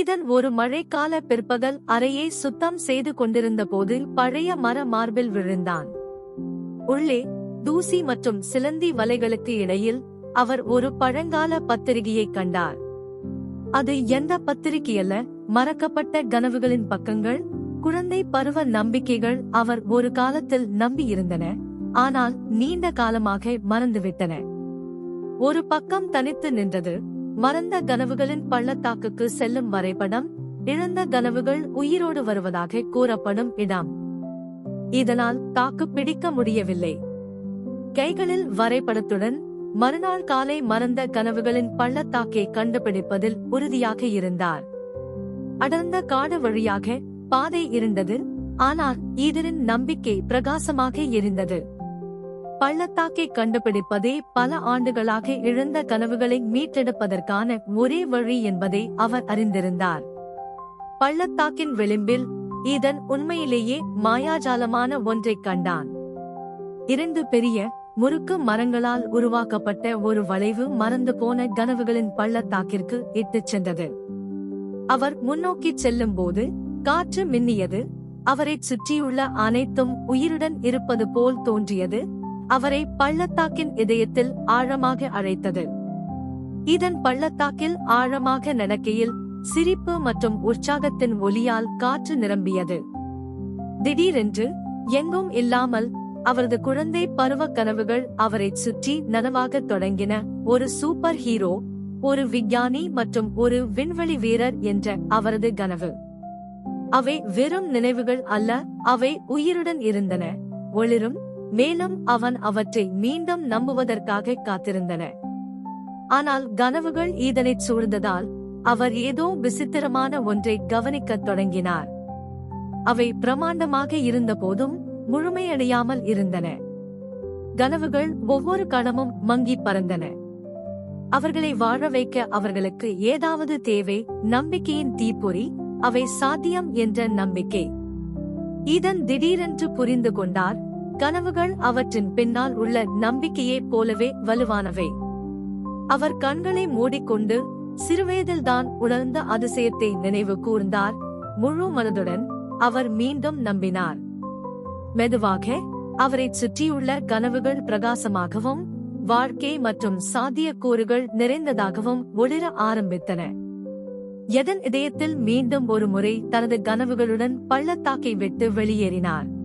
Ethan ஒரு மழைக்கால பிற்பகல் அறையை சுத்தம் செய்து கொண்டிருந்த போது பழைய மர மார்பில் விழுந்தான். உள்ளே தூசி மற்றும் சிலந்தி வலைகளுக்கு இடையில் அவர் ஒரு பழங்கால பத்திரிகையை கண்டார். அது எந்த பத்திரிகையல்ல? மறக்கப்பட்ட கனவுகளின் பக்கங்கள் குழந்தை பருவ நம்பிக்கைகள் அவர் ஒரு காலத்தில் நம்பியிருந்தன ஆனால் நீண்ட காலமாக மறந்துவிட்டன. ஒரு பக்கம் தனித்து நின்றது மறந்த கனவுகளின் பள்ளத்தாக்குக்கு செல்லும் வரைபடம் இழந்த கனவுகள் உயிரோடு வருவதாக கூறப்படும் இடம். இதனால் தாக்கு பிடிக்க முடியவில்லை. கைகளில் வரைபடத்துடன் மறுநாள் காலை மறந்த கனவுகளின் பள்ளத்தாக்கை கண்டுபிடிப்பதில் உறுதியாக இருந்தார். அடர்ந்த காடு வழியாக பாதை இருந்தது ஆனால் ஈதரின் நம்பிக்கை பிரகாசமாக எரிந்தது பள்ளத்தாக்கை கண்டுபிடிப்பதே பல ஆண்டுகளாக இழந்த கனவுகளை மீட்டெடுப்பதற்கான ஒரே வழி என்பதை அவர் அறிந்திருந்தார். பள்ளத்தாக்கின் விளிம்பில் ஈதன் உண்மையிலேயே மாயாஜாலமான ஒன்றைக் கண்டான். இரண்டு பெரிய முறுக்கு மரங்களால் உருவாக்கப்பட்ட ஒரு வளைவு மறந்து போன கனவுகளின் பள்ளத்தாக்கிற்கு இட்டுச் சென்றது. அவர் முன்னோக்கிச் செல்லும்போது காற்று மின்னியது அவரைச் சுற்றியுள்ள அனைத்தும் உயிருடன் இருப்பது போல் தோன்றியது அவரை பள்ளத்தாக்கின் இதயத்தில் ஆழமாக அழைத்தது இதன் பள்ளத்தாக்கில் ஆழமாக நடக்கையில் சிரிப்பு மற்றும் உற்சாகத்தின் ஒலியால் காற்று நிரம்பியது. திடீரென்று எங்கும் இல்லாமல் அவரது குழந்தை பருவ கனவுகள் அவரைச் சுற்றி நனவாகத் தொடங்கின ஒரு சூப்பர் ஹீரோ ஒரு விஞ்ஞானி மற்றும் ஒரு விண்வெளி வீரர் என்ற அவரது கனவு. அவை வெறும் நினைவுகள் அல்ல அவை உயிருடன் இருந்தன. ஒளிரும் மேலும் அவன் அவற்றை மீண்டும் நம்புவதற்காக காத்திருந்தன. ஆனால் கனவுகள் ஈதனைச் சூழ்ந்ததால் அவர் ஏதோ விசித்திரமான ஒன்றை கவனிக்கத் தொடங்கினார். அவை பிரமாண்டமாக இருந்தபோதும் முழுமையடையாமல் இருந்தன. கனவுகள் ஒவ்வொரு கணமும் மங்கி பறந்தன. அவர்களை வாழ வைக்க அவர்களுக்கு ஏதாவது தேவை நம்பிக்கையின் தீப்பொறி அவை சாத்தியம் என்ற நம்பிக்கை. இதன் திடீரென்று புரிந்து கொண்டார் கனவுகள் அவற்றின் பின்னால் உள்ள நம்பிக்கையைப் போலவே வலுவானவை. அவர் கண்களை மூடிக்கொண்டு சிறுவயதில்தான் உணர்ந்த அதிசயத்தை நினைவு கூர்ந்தார். முழு மனதுடன் அவர் மீண்டும் நம்பினார். மெதுவாக அவரைச் சுற்றியுள்ள கனவுகள் பிரகாசமாகவும் வாழ்க்கை மற்றும் சாத்தியக்கூறுகள் நிறைந்ததாகவும் ஒளிர ஆரம்பித்தன. எதன் இதயத்தில் மீண்டும் ஒரு முறை தனது கனவுகளுடன் பள்ளத்தாக்கை விட்டு வெளியேறினார்.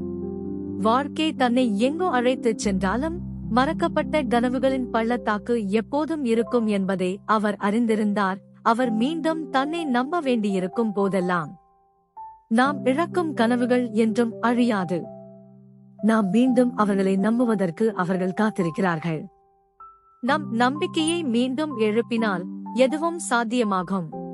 வாழ்க்கை தன்னை எங்கோ அழைத்துச் சென்றாலும் மறக்கப்பட்ட கனவுகளின் பள்ளத்தாக்கு எப்போதும் இருக்கும் என்பதை அவர் அறிந்திருந்தார். அவர் மீண்டும் தன்னை நம்ப வேண்டியிருக்கும் போதெல்லாம். நாம் இழக்கும் கனவுகள் என்றும் அழியாது. நாம் மீண்டும் அவர்களை நம்புவதற்கு அவர்கள் காத்திருக்கிறார்கள். நம் நம்பிக்கையை மீண்டும் எழுப்பினால் எதுவும் சாத்தியமாகும்.